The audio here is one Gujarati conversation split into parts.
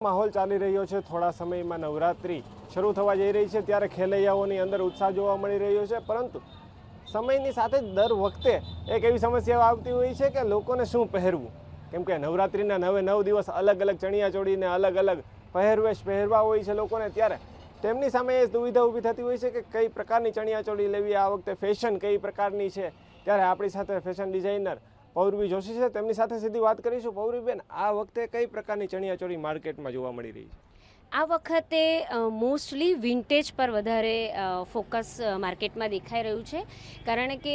માહોલ ચાલી રહ્યો છે. થોડા સમયમાં નવરાત્રી શરૂ થવા જઈ રહી છે. ત્યારે ખેલૈયાઓની અંદર ઉત્સાહ જોવા મળી રહ્યો છે. પરંતુ સમયની સાથે દર વખતે એક એવી સમસ્યાઓ આવતી હોય છે કે લોકોને શું પહેરવું? કેમ કે નવરાત્રિના નવે નવ દિવસ અલગ અલગ ચણિયાચોળીને અલગ અલગ પહેરવેશ પહેરવા હોય છે લોકોને, ત્યારે તેમની સામે એ દુવિધા ઊભી થતી હોય છે કે કઈ પ્રકારની ચણિયાચોળી લેવી? આ વખતે ફેશન કઈ પ્રકારની છે? ત્યારે આપણી સાથે ફેશન ડિઝાઇનર પૌરવી જોશી છે, તેમની સાથે સીધી વાત કરીશું. પૌરવીબેન આ વખતે કઈ પ્રકારની ચણિયાચોળી માર્કેટમાં જોવા મળી રહી છે? આ વખતે મોસ્ટલી વિન્ટેજ પર વધારે ફોકસ માર્કેટમાં દેખાઈ રહ્યું છે. કારણ કે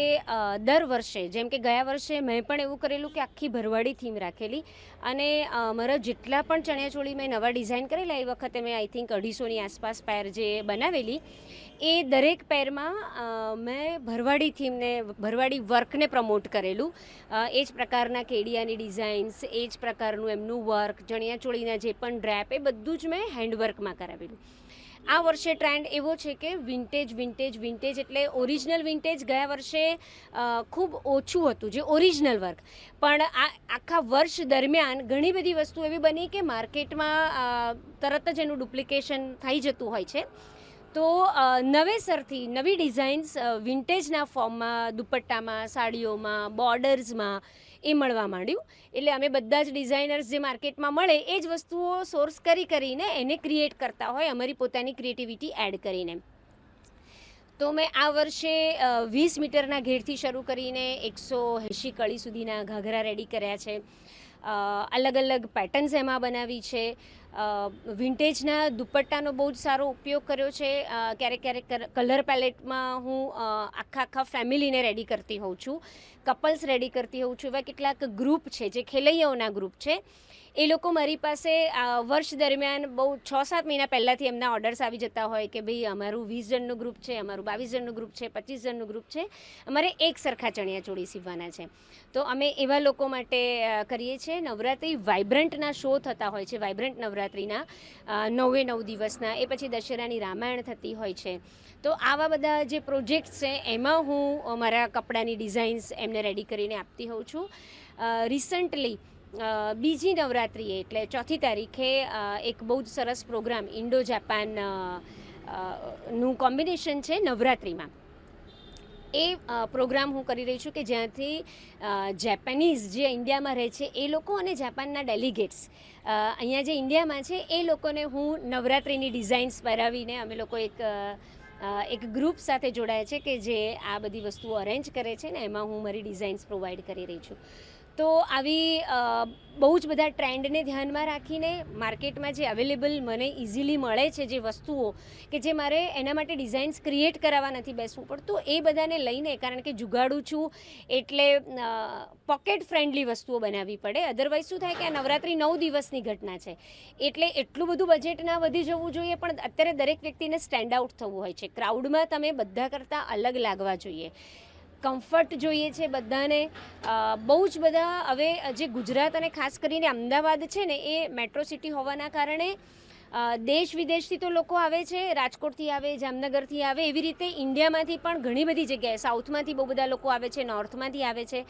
દર વર્ષે, જેમ કે ગયા વર્ષે મેં પણ એવું કરેલું કે આખી ભરવાડી થીમ રાખેલી. અને મારા જેટલા પણ ચણિયાચોળી મેં નવા ડિઝાઇન કરેલા, એ વખતે મેં આઈ થિંક અઢીસોની આસપાસ પેર જે બનાવેલી એ દરેક પેરમાં મેં ભરવાડી થીમને, ભરવાડી વર્કને પ્રમોટ કરેલું. એ જ પ્રકારના કેડિયાની ડિઝાઇન્સ, એ જ પ્રકારનું એમનું વર્ક ચણિયાચોળીના જે પણ ડ્રેપ, એ બધું જ મેં હેન્ડવર્કમાં કરાવેલું. આ વર્ષે ટ્રેન્ડ એવો છે કે વિન્ટેજ વિન્ટેજ વિન્ટેજ એટલે ઓરિજિનલ વિન્ટેજ ગયા વર્ષે ખૂબ ઓછું હતું, જે ઓરિજિનલ વર્ક. પણ આ, આખા વર્ષ દરમિયાન ઘણી બધી વસ્તુ એવી બની કે માર્કેટમાં તરત જ એનું ડુપ્લિકેશન થઈ જતું હોય છે. તો નવેસરથી નવી ડિઝાઇન્સ વિન્ટેજના ફોર્મમાં, દુપટ્ટામાં, સાડીઓમાં, બોર્ડર્સમાં એ મળવા માંડ્યું. એટલે અમે બધા જ ડિઝાઇનર્સ જે માર્કેટમાં મળે એ જ વસ્તુઓ સોર્સ કરી કરીને એને ક્રિએટ કરતા હોય, અમારી પોતાની ક્રિએટિવિટી એડ કરીને. તો મેં આ વર્ષે વીસ મીટરના ઘેરથી શરૂ કરીને એકસો એંશી કળી સુધીના ઘાઘરા રેડી કર્યા છે. અલગ અલગ પેટર્ન્સ એમાં બનાવી છે. વિન્ટેજના દુપટ્ટાનો બહુ જ સારો ઉપયોગ કર્યો છે. ક્યારેક ક્યારેક કલર પેલેટમાં હું આખા આખા ફેમિલીને રેડી કરતી હોઉં છું. કપલ્સ રેડી કરતી હોઉં છું. એવા કેટલાક ગ્રુપ છે જે ખેલૈયાઓના ગ્રુપ છે. એ લોકો મારી પાસે વર્ષ દરમિયાન બહુ છ સાત મહિના પહેલાંથી એમના ઓર્ડર્સ આવી જતા હોય કે ભાઈ અમારું વીસ જણનું ગ્રુપ છે, અમારું બાવીસ જણનું ગ્રુપ છે, પચીસ જણનું ગ્રુપ છે, અમારે એક સરખા ચણિયાચોળી સીવવાના છે. તો અમે એવા લોકો માટે કરીએ છીએ. નવરાત્રિ વાઇબ્રન્ટના શો થતા હોય છે વાઇબ્રન્ટ નવરાત્રિના નવે નવ દિવસના. એ પછી દશેરાની રામાયણ થતી હોય છે. તો આવા બધા જે પ્રોજેક્ટ્સ છે, એમાં હું મારા કપડાની ડિઝાઇન્સ એમને રેડી કરીને આપતી હોઉં છું. રિસન્ટલી બીજી નવરાત્રિએ એટલે ચોથી તારીખે એક બહુ જ સરસ પ્રોગ્રામ ઇન્ડો જાપાનનું કોમ્બિનેશન છે નવરાત્રિમાં. એ પ્રોગ્રામ હું કરી રહી છું કે જ્યાંથી જેપેનીઝ જે ઇન્ડિયામાં રહે છે એ લોકો અને જાપાનના ડેલિગેટ્સ અહીંયા જે ઇન્ડિયામાં છે એ લોકોને હું નવરાત્રિની ડિઝાઇન્સ પહેરાવીને અમે લોકો એક એક ગ્રુપ સાથે જોડાયા છે કે જે આ બધી વસ્તુઓ અરેન્જ કરે છે ને એમાં હું મારી ડિઝાઇન્સ પ્રોવાઈડ કરી રહી છું. તો આવી બહુ જ બધા ટ્રેન્ડને ધ્યાનમાં રાખીને માર્કેટમાં જે અવેલેબલ મને ઇઝીલી મળે છે જે વસ્તુઓ કે જે મારે એના માટે ડિઝાઇન્સ ક્રિએટ કરાવવા નથી બેસવું પડતું, એ બધાને લઈને, કારણ કે જુગાડું છું એટલે પોકેટ ફ્રેન્ડલી વસ્તુઓ બનાવવી પડે. અધરવાઇઝ શું થાય કે આ નવરાત્રિ નવ દિવસની ઘટના છે. એટલે એટલું બધું બજેટ ના વધી જવું જોઈએ, પણ અત્યારે દરેક વ્યક્તિને સ્ટેન્ડ આઉટ થવું હોય છે. ક્રાઉડમાં તમે બધા કરતાં અલગ લાગવા જોઈએ. કમ્ફર્ટ જોઈએ છે બધાને. બહુ જ બધા હવે જે ગુજરાત અને ખાસ કરીને અમદાવાદ છે ને, એ મેટ્રો સિટી હોવાના કારણે દેશ વિદેશથી તો લોકો આવે છે, રાજકોટથી આવે, જામનગરથી આવે, એવી રીતે ઇન્ડિયામાંથી પણ ઘણી બધી જગ્યાએ, સાઉથમાંથી બહુ બધા લોકો આવે છે, નોર્થમાંથી આવે છે.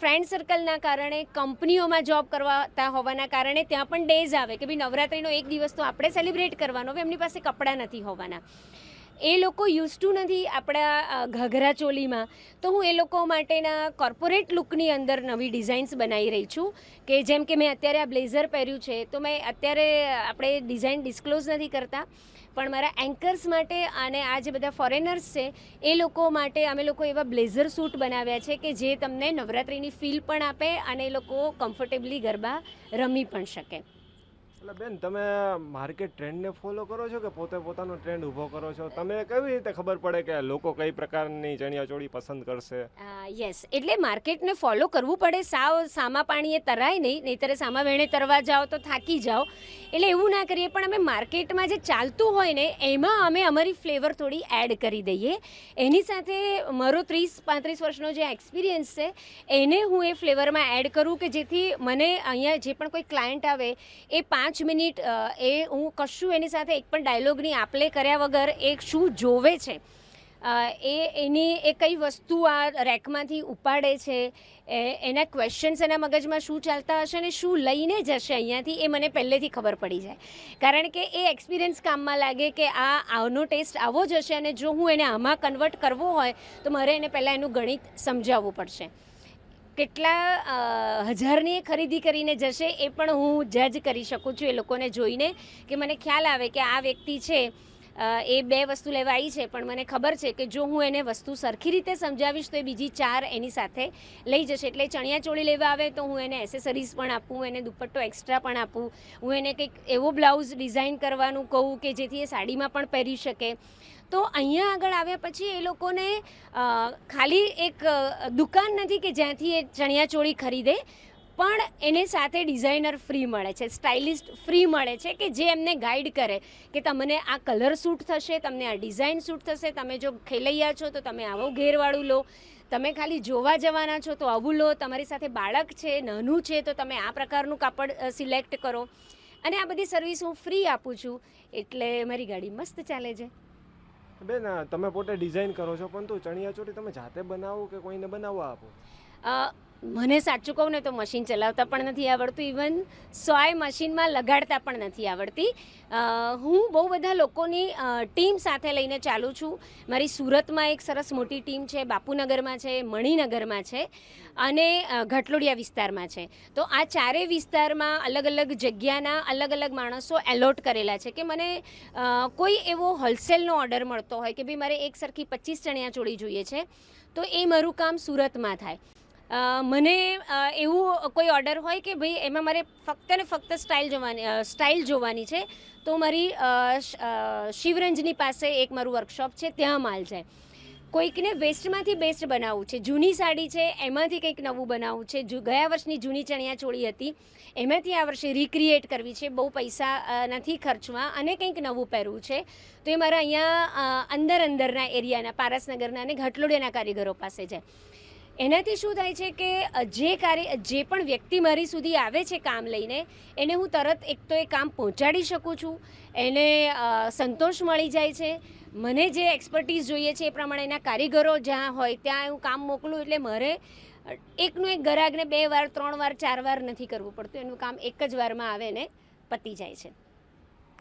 ફ્રેન્ડ સર્કલના કારણે, કંપનીઓમાં જોબ કરવાતા હોવાના કારણે ત્યાં પણ ડેઝ આવે કે ભાઈ નવરાત્રિનો એક દિવસ તો આપણે સેલિબ્રેટ કરવાનો, હવે એમની પાસે કપડાં નથી હોવાના. એ લોકો યુઝ ટુ નથી આપણા ઘાઘરા ચોલીમાં. તો હું એ લોકો માટેના કોર્પોરેટ લુકની અંદર નવી ડિઝાઇન્સ બનાવી રહી છું કે જેમ કે મેં અત્યારે આ બ્લેઝર પહેર્યું છે, તો મેં અત્યારે આપણે ડિઝાઇન ડિસ્ક્લોઝ નથી કરતા. પણ મારા એન્કર્સ માટે અને આ જે બધા ફોરેનર્સ છે, એ લોકો માટે અમે લોકો એવા બ્લેઝર સૂટ બનાવ્યા છે કે જે તમને નવરાત્રિની ફીલ પણ આપે અને એ લોકો કમ્ફર્ટેબલી ગરબા રમી પણ શકે. એટલે બેન, તમે માર્કેટ ટ્રેન્ડને ફોલો કરો છો કે પોતે પોતાનો ટ્રેન્ડ ઊભો કરો છો? તમે કેવી રીતે ખબર પડે કે લોકો કઈ પ્રકારની ચણિયાચોળી પસંદ કરશે? યસ એટલે માર્કેટને ફોલો કરવું પડે. સાવ સામા પાણીએ તરાય નહીં, નહીતર સામા વેણે તરવા જાઓ તો થાકી જાઓ. એટલે એવું ના કરીએ, પણ અમે માર્કેટમાં જે ચાલતું હોય ને, એમાં અમે અમારી ફ્લેવર થોડી એડ કરી દઈએ. એની સાથે મારો ત્રીસ, પાંત્રીસ વર્ષનો જે એક્સપિરિયન્સ છે, એને હું એ ફ્લેવરમાં એડ કરું કે જેથી મને અહીંયા જે પણ કોઈ ક્લાયન્ટ આવે, એ પાંચ મિનિટ એ હું કશું એની સાથે એક પણ ડાયલોગની આપલે કર્યા વગર એ શું જોવે છે? એ એની, એ કઈ વસ્તુ આ રેકમાંથી ઉપાડે છે? એના ક્વેશ્ચન્સ એના મગજમાં શું ચાલતા હશે અને શું લઈને જશે અહીંયાથી એ મને પહેલેથી ખબર પડી જાય. કારણ કે એ એક્સપિરિયન્સ કામમાં લાગે કે આ, આનો ટેસ્ટ આવો જ હશે અને જો હું એને આમાં કન્વર્ટ કરવો હોય તો મારે એને પહેલાં એનું ગણિત સમજાવવું પડશે. કેટલા હજારની ખરીદી કરીને જશે એ પણ હું જજ કરી શકું છું એ લોકોને જોઈને કે મને ખ્યાલ આવે કે આ વ્યક્તિ છે એ બે વસ્તુ લેવા આવી છે, પણ મને ખબર છે કે જો હું એને વસ્તુ સરખી રીતે સમજાવીશ તો એ બીજી ચાર એની સાથે લઈ જશે. એટલે ચણિયા ચોળી લેવા આવે તો હું એને એસેસરીઝ પણ આપું, એને દુપટ્ટો એક્સ્ટ્રા પણ આપું. હું એને કંઈક એવો બ્લાઉઝ ડિઝાઇન કરવાનું કહું કે જેથી એ સાડીમાં પણ પહેરી શકે. તો અહીંયા આગળ આવ્યા પછી એ લોકોને ખાલી એક દુકાન નથી કે જ્યાંથી એ ચણિયા ચોળી ખરીદે પણ એને સાથે ડિઝાઇનર ફ્રી મળે છે સ્ટાઇલિસ્ટ ફ્રી મળે છે કે જે એમને ગાઈડ કરે કે તમને આ કલર સૂટ થશે તમને આ ડિઝાઇન સૂટ થશે તમે જો ખેલૈયા છો તો તમે આવો ઘેરવાળું લો તમે ખાલી જોવા જવાના છો તો આવું લો તમારી સાથે બાળક છે નાનું છે તો તમે આ પ્રકારનું કાપડ સિલેક્ટ કરો. અને આ બધી સર્વિસ હું ફ્રી આપું છું એટલે મારી ગાડી મસ્ત ચાલે છે. બેન તમે પોતે ડિઝાઇન કરો છો પરંતુ ચણિયા ચોળી તમે જાતે બનાવો કે કોઈને બનાવવા આપો? મને સાચું કહું ને તો મશીન ચલાવતા પણ નથી આવડતું. ઇવન સોય મશીનમાં લગાડતા પણ નથી આવડતી. હું બહુ બધા લોકોની ટીમ સાથે લઈને ચાલું છું. મારી સુરતમાં એક સરસ મોટી ટીમ છે, બાપુનગરમાં છે, મણિનગરમાં છે અને ઘટલોડિયા વિસ્તારમાં છે. તો આ ચારેય વિસ્તારમાં અલગ અલગ જગ્યાના અલગ અલગ માણસો એલોટ કરેલા છે કે મને કોઈ એવો હોલસેલનો ઓર્ડર મળતો હોય કે ભાઈ મારે એક સરખી પચીસ ચણિયા ચોળી જોઈએ છે, તો એ મારું કામ સુરતમાં થાય. મને એવું કોઈ ઓર્ડર હોય કે ભાઈ એમાં મારે ફક્ત ને ફક્ત સ્ટાઇલ જોવાની સ્ટાઇલ જોવાની છે, તો મારી શિવરંજની પાસે એક મારું વર્કશોપ છે, ત્યાં માલ જાય કોઈકને વેસ્ટમાંથી બેસ્ટ બનાવવું છે, જૂની સાડી છે, એમાંથી કંઈક નવું બનાવવું છે ગયા વર્ષની જૂની ચણિયા ચોળી હતી, એમાંથી આ વર્ષે રિક્રિએટ કરવી છે, બહુ પૈસા નથી ખર્ચવા, અને કંઈક નવું પહેરવું છે, તો એ મારા અહીંયા અંદર અંદરના એરિયાના પારસનગરના અને ઘાટલોડિયાના કારીગરો પાસે જાય એનાથી શું થાય છે કે જે કાર્ય જે પણ વ્યક્તિ મારી સુધી આવે છે કામ લઈને, એને હું તરત એક તો એ કામ પહોંચાડી શકું છું, એને સંતોષ મળી જાય છે. મને જે એક્સપર્ટીઝ જોઈએ છે એ પ્રમાણે એના કારીગરો જ્યાં હોય ત્યાં હું કામ મોકલું એટલે મારે એકનું એક ગરાગને બે વાર, ત્રણ વાર, ચાર વાર નથી કરવું પડતું. એનું કામ એક જ વારમાં આવે ને પતી જાય છે.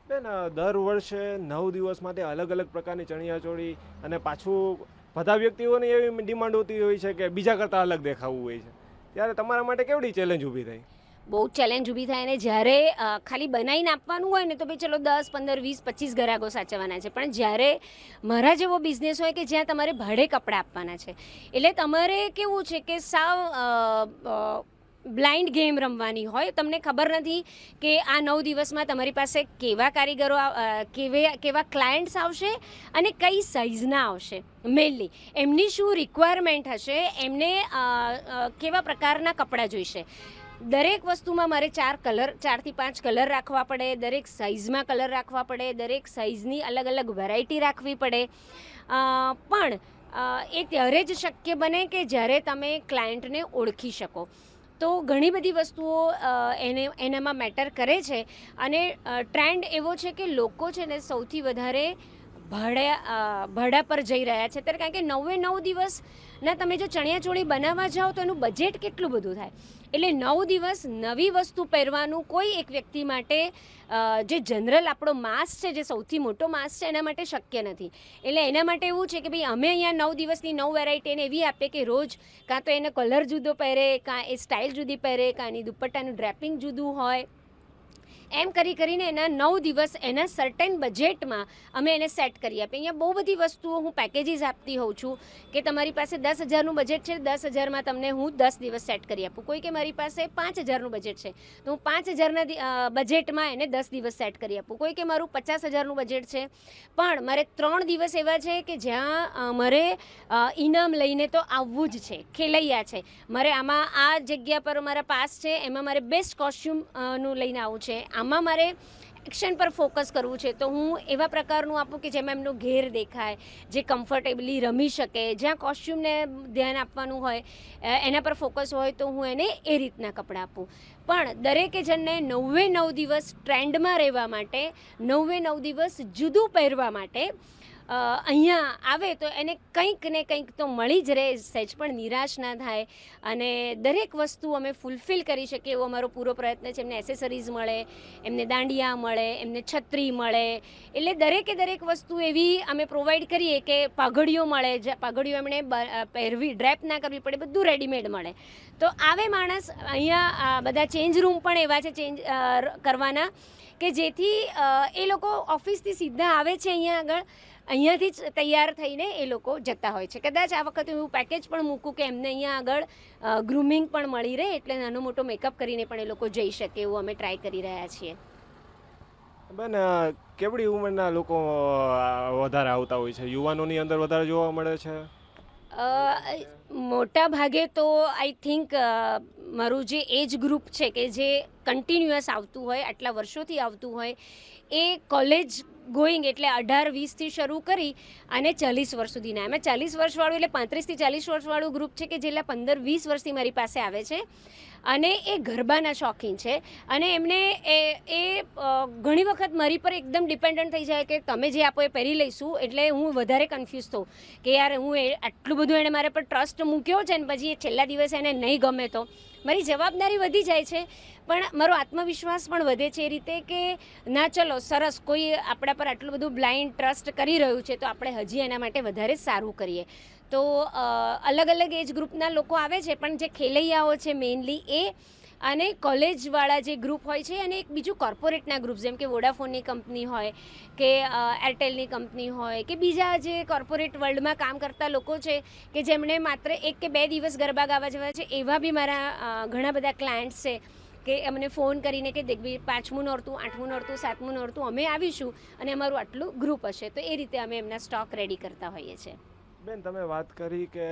બેન દર વર્ષે નવ દિવસ માટે અલગ અલગ પ્રકારની ચણિયા ચોળી અને પાછું બધા વ્યક્તિઓની એવી ડિમાન્ડ હોતી હોય છે કે બીજા કરતાં અલગ દેખાવું હોય છે. ત્યારે તમારા માટે કેવડી ચેલેન્જ ઊભી થાય બહુ ચેલેન્જ ઊભી થાય અને જ્યારે ખાલી બનાવીને આપવાનું હોય ને તો ભાઈ ચલો દસ, પંદર, વીસ, પચીસ ગ્રાહકો સાચવવાના છે. પણ જ્યારે મારા જેવો બિઝનેસ હોય કે જ્યાં તમારે ભાડે કપડાં આપવાના છે. એટલે તમારે કેવું છે કે સાવ બ્લાઇન્ડ ગેમ રમવાની હોય, તમને ખબર નથી કે આ નવ દિવસમાં તમારી પાસે કેવા કારીગરો કેવે, કેવા ક્લાયન્ટ્સ આવશે અને કઈ સાઇઝના આવશે? મેનલી એમની શું રિક્વાયરમેન્ટ હશે? એમને કેવા પ્રકારના કપડાં જોઈશે? દરેક વસ્તુમાં મારે ચાર કલર ચારથી પાંચ કલર રાખવા પડે, દરેક સાઇઝમાં કલર રાખવા પડે, દરેક સાઇઝની અલગ અલગ વેરાયટી રાખવી પડે. પણ એ ત્યારે જ શક્ય બને કે જ્યારે તમે ક્લાયન્ટને ઓળખી શકો. તો ઘણી બધી વસ્તુઓ એને, એનામાં મેટર કરે છે. અને ટ્રેન્ડ એવો છે કે લોકો છે ને સૌથી વધારે ભાડા ભાડા પર જઈ રહ્યા છે. ત્યારે કારણ કે નવે નવ દિવસના તમે જો ચણિયા ચોળી બનાવવા જાઓ તો એનું બજેટ કેટલું બધું થાય? એટલે નવ દિવસ નવી વસ્તુ પહેરવાનું કોઈ એક વ્યક્તિ માટે જે જનરલ આપણો માસ છે, જે સૌથી મોટો માસ છે, એના માટે શક્ય નથી. એટલે એના માટે એવું છે કે ભાઈ અમે અહીંયા નવ દિવસની નવ વેરાયટી એને એવી આપીએ કે રોજ કાં તો એને કલર જુદો પહેરે, કાં એ સ્ટાઇલ જુદી પહેરે, કાં એની દુપટ્ટાનું ડ્રેપિંગ જુદું હોય. એમ કરી કરીને એના નવ દિવસ એના સર્ટેન બજેટમાં અમે એને સેટ કરી આપીએ. અહીંયા બહુ બધી વસ્તુઓ હું પેકેજીસ આપતી હોઉં છું કે તમારી પાસે દસ હજારનું બજેટ છે, દસ હજારમાં તમને હું દસ દિવસ સેટ કરી આપું. કોઈ કે મારી પાસે પાંચ હજારનું બજેટ છે, તો હું પાંચ હજારના બજેટમાં એને દસ દિવસ સેટ કરી આપું. કોઈ કે મારું પચાસ હજારનું બજેટ છે, પણ મારે ત્રણ દિવસ એવા છે કે જ્યાં મારે ઇનામ લઈને તો આવવું જ છે, ખેલૈયા છે. મારે આમાં આ જગ્યા પર મારા પાસ છે, એમાં મારે બેસ્ટ કોસ્ટ્યુમનું લઈને આવવું છે. આમાં મારે એક્શન પર ફોકસ કરવું છે. તો હું એવા પ્રકારનું આપું કે જેમાં એમનો ઘેર દેખાય, જે કમ્ફર્ટેબલી રમી શકે, જ્યાં કોસ્ચ્યુમને ધ્યાન આપવાનું હોય એના પર ફોકસ હોય તો હું એને એ રીતના કપડાં આપું. પણ દરેકે જણને નવે નવ દિવસ ટ્રેન્ડમાં રહેવા માટે નવે નવ દિવસ જુદું પહેરવા માટે અહીંયા આવે તો એને કંઈક ને કંઈક તો મળી જ રહે, સહેજ પણ નિરાશ ના થાય. અને દરેક વસ્તુ અમે ફૂલફિલ કરી શકીએ એવો અમારો પૂરો પ્રયત્ન છે. એમને એસેસરીઝ મળે, એમને દાંડિયા મળે, એમને છત્રી મળે. એટલે દરેકે દરેક વસ્તુ એવી અમે પ્રોવાઈડ કરીએ કે પાઘડીઓ મળે પાઘડીઓ એમણે પહેરવી ડ્રેપ ના કરવી પડે, બધું રેડીમેડ મળે. તો આવે માણસ અહીંયા બધા ચેન્જ રૂમ પણ એવા છે ચેન્જ કરવાના કે જેથી એ લોકો ઓફિસથી સીધા આવે છે અહીંયા આગળ. અહીંયાથી જ તૈયાર થઈને એ લોકો જતા હોય છે. કદાચ આ વખતે હું પેકેજ પણ મૂકું કે એમને અહીંયા આગળ ગ્રુમિંગ પણ મળી રહે એટલે નાનો મોટો મેકઅપ કરીને પણ એ લોકો જઈ શકે એવું અમે ટ્રાય કરી રહ્યા છીએ. બેન કેવડી ઉંમરના લોકો વધારે આવતા હોય છે? યુવાનોની અંદર વધારે જોવા મળે છે? મોટા ભાગે તો આઈ થિંક મારું જે એજ ગ્રુપ છે કે જે કન્ટિન્યુઅસ આવતું હોય આટલા વર્ષોથી આવતું હોય એ કોલેજ ગોઈંગ એટલે અઢાર, વીસથી શરૂ કરી અને ચાલીસ વર્ષ સુધીના. એમાં ચાલીસ વર્ષવાળું એટલે પાંત્રીસથી ચાલીસ વર્ષવાળું ગ્રુપ છે કે જેટલા પંદર, વીસ વર્ષથી મારી પાસે આવે છે. અને એ ગરબાના શોખીન છે. અને એમને એ એ ઘણી વખત મારી પર એકદમ ડિપેન્ડન્ટ થઈ જાય કે તમે જે આપો એ પહેરી લઈશું. એટલે હું વધારે કન્ફ્યુઝ થઉં કે યાર હું એ, આટલું બધું એણે મારા પર ટ્રસ્ટ મૂક્યો છે ને પછી એ છેલ્લા દિવસે એને નહીં ગમે તો. મારી જવાબદારી વધી જાય છે, પણ મારો આત્મવિશ્વાસ પણ વધે છે એ રીતે કે ના ચલો, સરસ, કોઈ આપણા પર આટલું બધું બ્લાઇન્ડ ટ્રસ્ટ કરી રહ્યું છે, તો આપણે હજી એના માટે વધારે સારું કરીએ. તો અલગ અલગ એજ ગ્રુપના લોકો આવે છે, પણ જે ખેલૈયાઓ છે મેઇનલી એ અને કોલેજવાળા જે ગ્રુપ હોય છે, અને એક બીજું કોર્પોરેટના ગ્રુપ જેમ કે વોડાફોનની કંપની હોય, કે એરટેલની કંપની હોય, કે બીજા જે કોર્પોરેટ વર્લ્ડમાં કામ કરતા લોકો છે, કે જેમણે માત્ર એક કે બે દિવસ ગરબા ગાવા જવા છે, એવા બી મારા ઘણા બધા ક્લાયન્ટ્સ છે, કે અમને ફોન કરીને કે દેખ ભાઈ, પાંચમું નોરતું, આઠમું નોરતું, સાતમું નોરતું, અમે આવીશું અને અમારું આટલું ગ્રુપ હશે. તો એ રીતે અમે એમના સ્ટોક રેડી કરતા હોઈએ છીએ બેન, તમે વાત કરી કે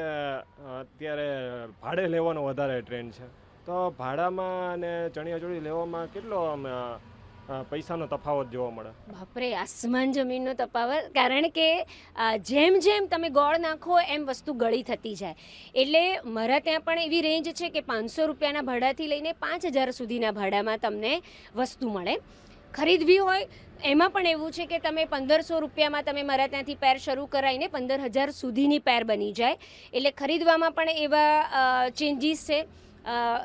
અત્યારે ભાડે લેવાનો વધારે ટ્રેન્ડ છે. તો ભાડામાં અને ચણિયાચોળી લેવામાં કેટલો પૈસાનો તફાવત જોવા મળે? બાપરે, આસમાન જમીનનો તફાવત. કારણ કે જેમ જેમ તમે ગોળ નાખો, એમ વસ્તુ ગળી થતી જાય. એટલે મારા ત્યાં પણ એવી રેન્જ છે કે પાંચસો રૂપિયાના ભાડાથી લઈને પાંચ હજાર સુધીના ભાડામાં તમને વસ્તુ મળે. ખરીદવી હોય, એમાં પણ એવું છે કે તમે પંદરસો રૂપિયામાં તમે મારા ત્યાંથી પેર શરૂ કરાવીને પંદર હજાર સુધીની પેર બની જાય. એટલે ખરીદવામાં પણ એવા ચેન્જીસ છે.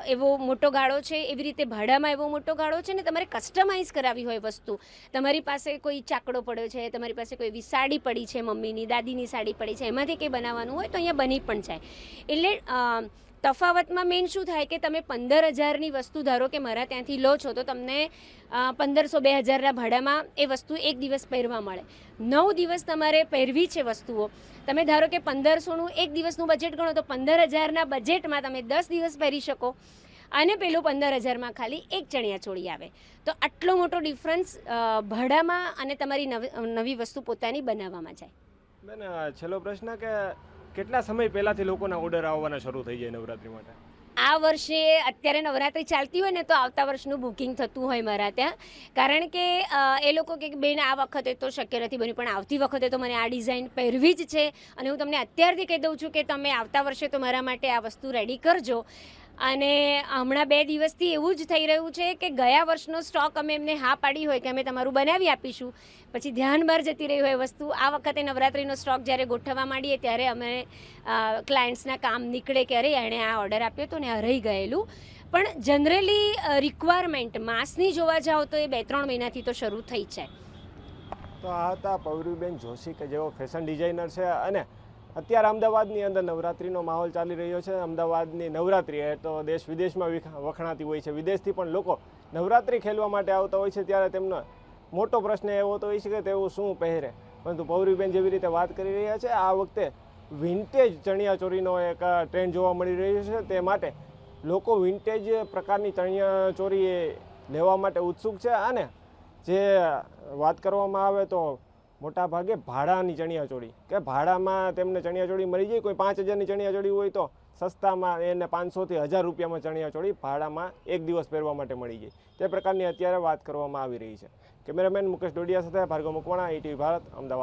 એવો મોટો ગાળો છે, એવી રીતે ભાડામાં એવો મોટો ગાળો છે ને તમારે કસ્ટમાઇઝ કરાવી હોય વસ્તુ. તમારી પાસે કોઈ ચાકડો પડ્યો છે, તમારી પાસે કોઈ એવી સાડી પડી છે મમ્મીની, દાદીની સાડી પડી છે, એમાંથી કંઈ બનાવવાનું હોય તો અહીંયા બની પણ જાય. એટલે તફાવતમાં મેઇન શું થાય કે તમે પંદર હજારની વસ્તુ ધારો કે મારા ત્યાંથી લો છો, તો તમને પંદરસો બે હજારના ભાડામાં એ વસ્તુ એક દિવસ પહેરવા મળે. નવ દિવસ તમારે પહેરવી છે વસ્તુઓ. તમે ધારો કે પંદરસોનું એક દિવસનું બજેટ ગણો, તો પંદર હજારના બજેટમાં તમે દસ દિવસ પહેરી શકો. અને પેલું પંદર હજારમાં ખાલી એક ચણિયાચોળી આવે. તો આટલો મોટો ડિફરન્સ ભાડામાં અને તમારી નવી વસ્તુ પોતાની બનાવવામાં જાય. બેન છેલ્લો પ્રશ્ન કે કેટલા સમય પહેલાથી લોકોના ઓર્ડર આવવાના શરૂ થઈ જાય નવરાત્રી માટે? આ વર્ષે અત્યારે નવરાત્રી ચાલતી હોય ને તો આવતા વર્ષનું બુકિંગ થતું હોય મારા ત્યાં. કારણ કે એ લોકો કે બેન, આ વખતે તો શક્ય નથી બન્યું પણ આવતી વખતે તો મને આ ડિઝાઇન પહેરવી જ છે. અને હું તમને અત્યારથી કહી દઉં છું કે તમે આવતા વર્ષે તો મારા માટે આ વસ્તુ રેડી કરજો. અને હમણાં બે દિવસથી એવું જ થઈ રહ્યું છે કે ગયા વર્ષનો સ્ટોક અમે એમને હા પાડી હોય કે અમે તમારું બનાવી આપીશું. પછી ધ્યાન બહાર જતી રહી હોય વસ્તુ. આ વખતે નવરાત્રિનો સ્ટોક જ્યારે ગોઠવવા માંડીએ ત્યારે અમે ક્લાયન્ટ્સના કામ નીકળે કે અરે એણે આ ઓર્ડર આપ્યો હતો ને આ રહી ગયેલું. પણ જનરલી રિક્વાયરમેન્ટ માસની જોવા જાઓ તો એ બે ત્રણ મહિનાથી તો શરૂ થઈ છે. તો આ હતા પૌરીબેન જોશી કે જેઓ ફેશન ડિઝાઇનર છે અને અત્યારે અમદાવાદની અંદર નવરાત્રિનો માહોલ ચાલી રહ્યો છે. અમદાવાદની નવરાત્રિ એ તો દેશ વિદેશમાં વિખ- વખણાતી હોય છે. વિદેશથી પણ લોકો નવરાત્રિ ખેલવા માટે આવતા હોય છે. ત્યારે તેમનો મોટો પ્રશ્ન એવો તો હોય છે કે તેઓ શું પહેરે? પરંતુ પૌરીબેન જેવી રીતે વાત કરી રહ્યા છે, આ વખતે વિન્ટેજ ચણિયાચોરીનો એક ટ્રેન્ડ જોવા મળી રહ્યો છે. તે માટે લોકો વિન્ટેજ પ્રકારની ચણિયાચોરી લેવા માટે ઉત્સુક છે. અને જે વાત કરવામાં આવે તો મોટા ભાગે ભાડાની ચણિયાચોળી. કે ભાડામાં તેમને ચણિયાચોળી મળી જાય, કોઈ પાંચ હજારની ચણિયાચોળી હોય તો સસ્તામાં એને પાંચસોથી હજાર રૂપિયામાં ચણિયાચોળી ભાડામાં એક દિવસ પહેરવા માટે મળી જાય. તે પ્રકારની અત્યારે વાત કરવામાં આવી રહી છે. કેમેરામેન મુકેશ ડોડિયા સાથે ભાર્ગવ મકવાણા એટીવી ભારત, અમદાવાદ.